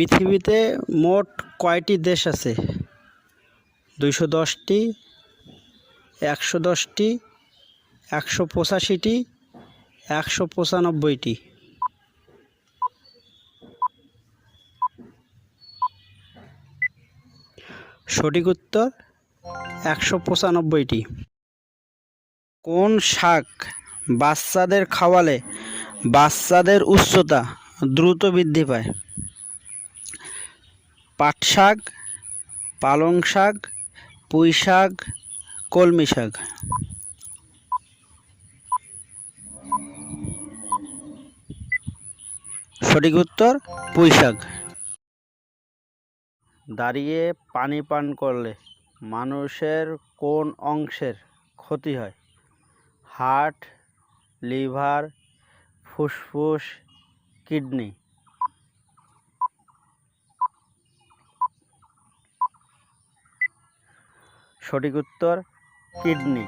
পৃথিবীতে মোট কয়টি দেশ আছে? দুইশো দশটি, একশো দশটি, একশো পঁচাশিটি, একশো পঁচানব্বইটি। সঠিক উত্তর, একশো পঁচানব্বইটি। কোন শাক বাচ্চাদের খাওয়ালে বাচ্চাদের উচ্চতা দ্রুত বৃদ্ধি পায়? পাট শাক পালং শাক, পুঁই শাক, কলমি শাক। সঠিক উত্তর, পুঁই শাক। দাঁড়িয়ে পানি পান করলে মানুষের কোন অংশের ক্ষতি হয়? হার্ট, লিভার, ফুসফুস, কিডনি। সঠিক উত্তর কিডনি।